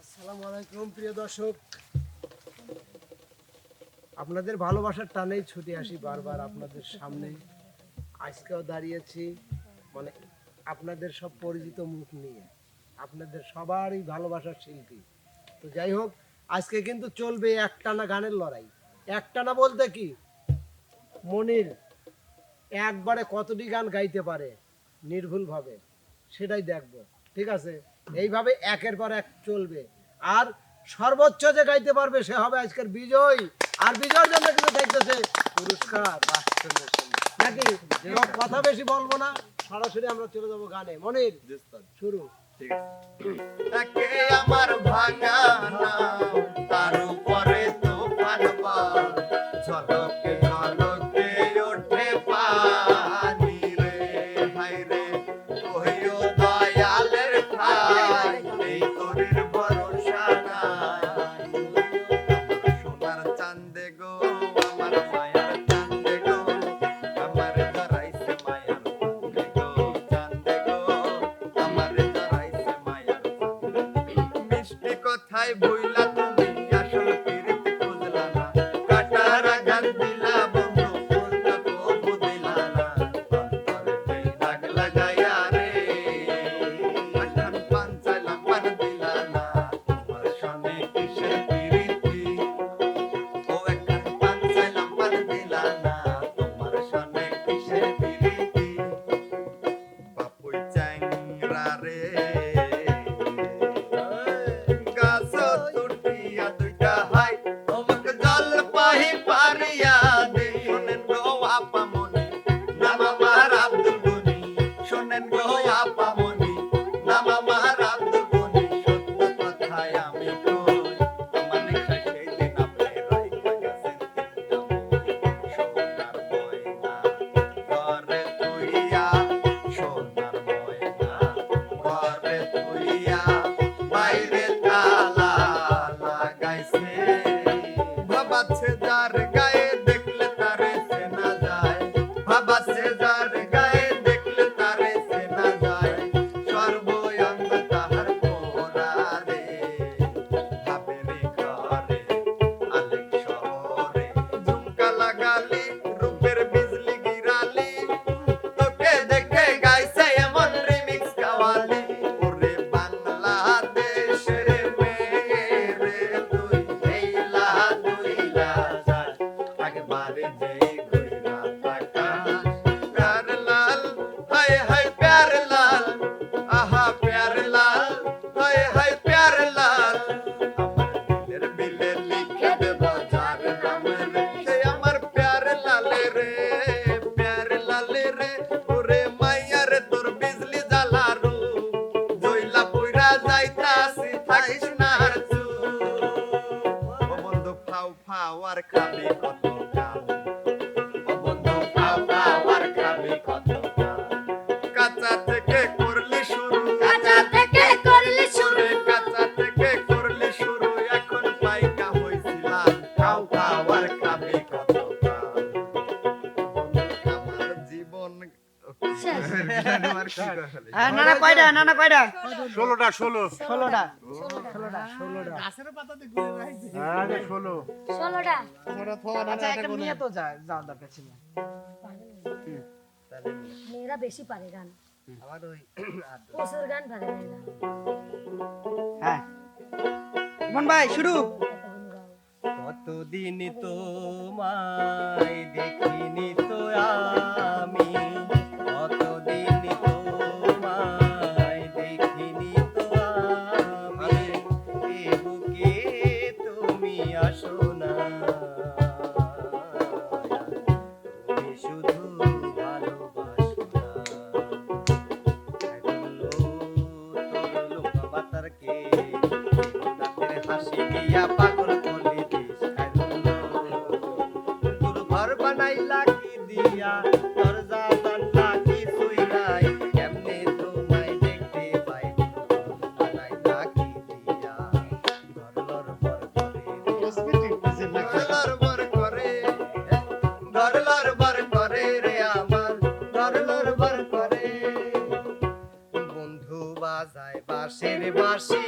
আসসালামু প্রিয় দর্শক। আপনাদের ভালোবাসার টানেই ছুটে আসি বারবার আপনাদের সামনে। আজকেও দাঁড়িয়েছি মানে আপনাদের সব পরিচিত মুখ নিয়ে। আপনাদের সবারই ভালোবাসার শিল্পী। তো যাই হোক, আজকে কিন্তু চলবে একটানা গানের লড়াই। একটানা বলতে কি? মনির একবারে কতটি গান গাইতে পারে নির্ভুলভাবে, সেটাই দেখব। ঠিক আছে? এইভাবে একের পর এক চলবে। আর সর্বোচ্চ যে গাইতে পারবে সে হবে আজকের বিজয়। আর বিজয়ের জন্য কিন্তু থাকতেছে পুরস্কার। নাকি? কথা বেশি বলব না, সরাসরি আমরা চলে যাব গানে। মনির, শুরু। আমার ভাঙা তার উপরে তো পারবা মেয়েরা বেশি পারে গান। ভাই শুরু। কতদিন তোমায় দেখিনি তো আর? anniversary.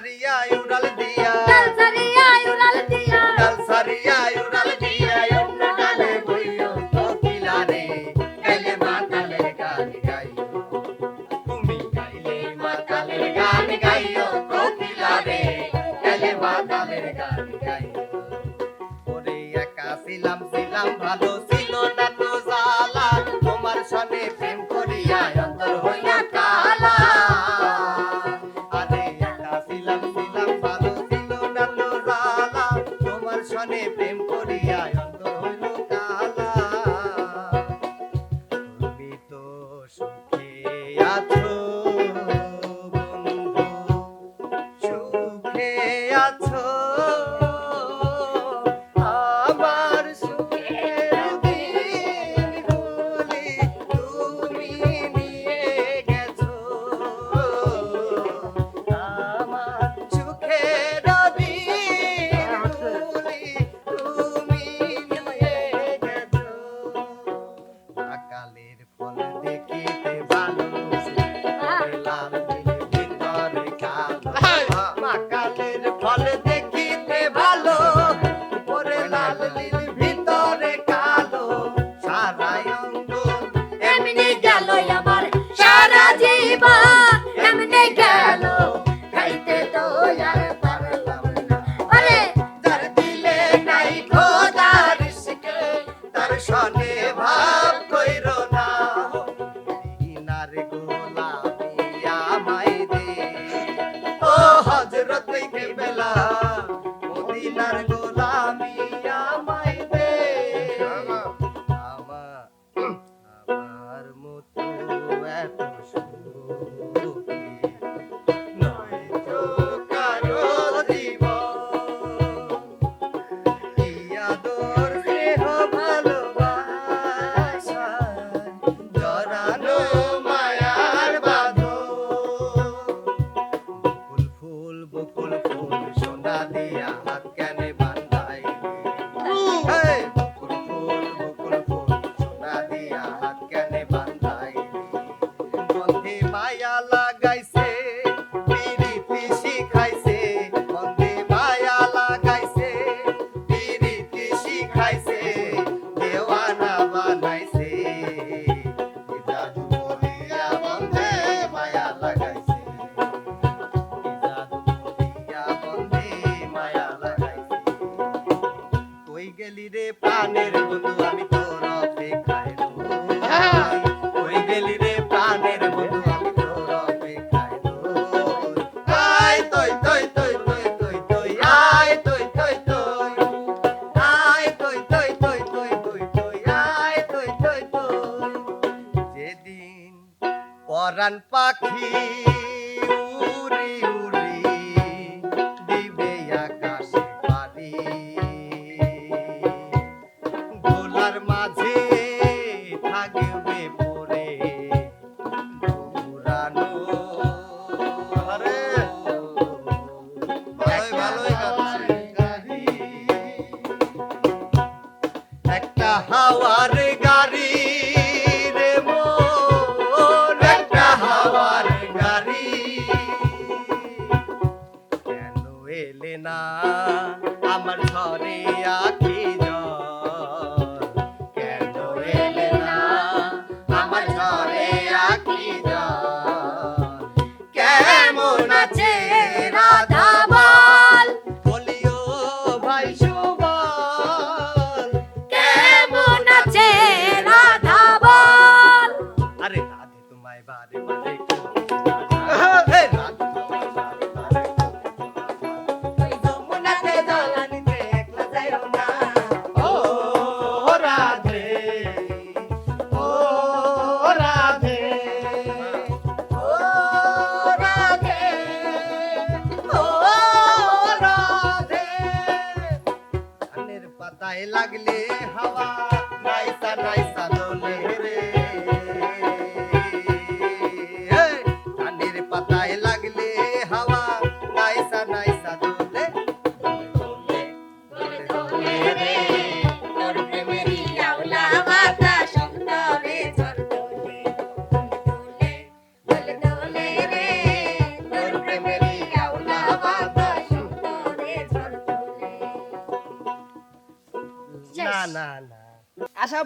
মারিয়া উড়াল দিয়া। আছো। আবার সুখের দিনগুলি তুমি গেছো। সুখের দিনগুলি তুমি নিয়ে গেছো। আকালের দেখিতে ভালো লাল দিলে ভিতরে பணத்தை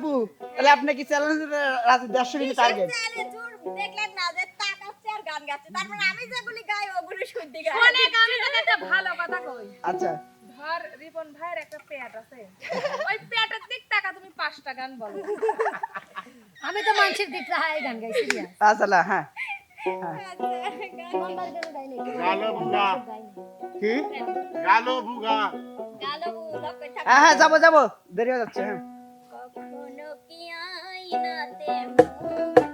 বাবু তাহলে আপনি কি চ্যালেঞ্জ রাতে দেড়শো কেজি টার্গেট দেখলেন না যে টাকা আর গান গাচ্ছে। তারপরে আমি যেগুলি গাই ওগুলি শুনতে গাই। অনেক আমি তো একটা ভালো কথা কই। আচ্ছা। ধর রিপন ভাইয়ের একটা পেট আছে। ওই পেটের দিক টাকা তুমি পাঁচটা গান বলো। আমি তো মানুষের দিক হাই গান গাইছি আচ্ছা, হ্যাঁ। আচ্ছা, গালো হ্যাঁ হ্যাঁ যাব যাব। দেরি হয়ে যাচ্ছে হ্যাঁ। Ina Temu.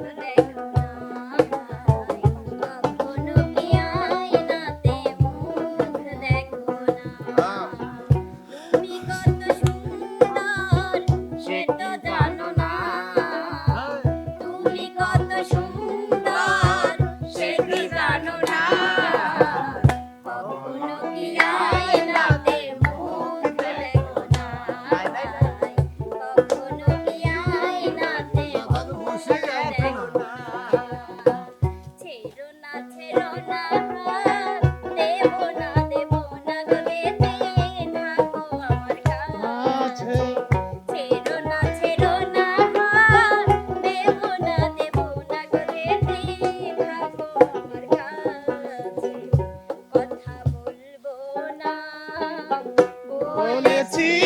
their teeth.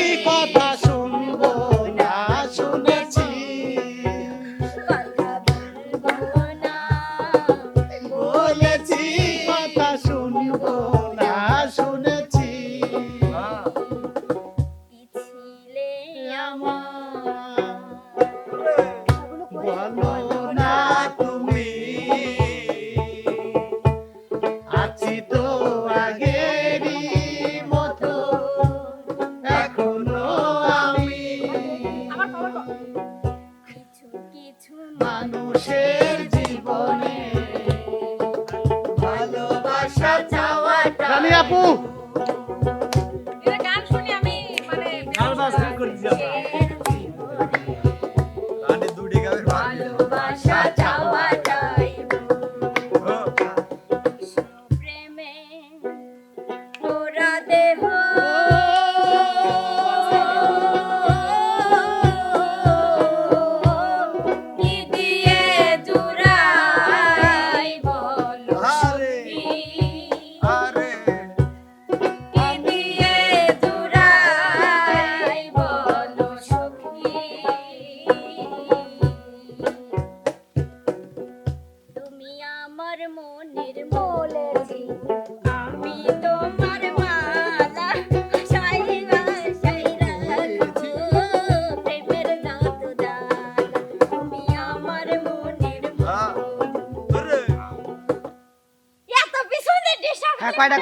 বাপু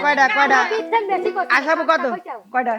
কয়টা কয়টা আসাবো কত কয়টা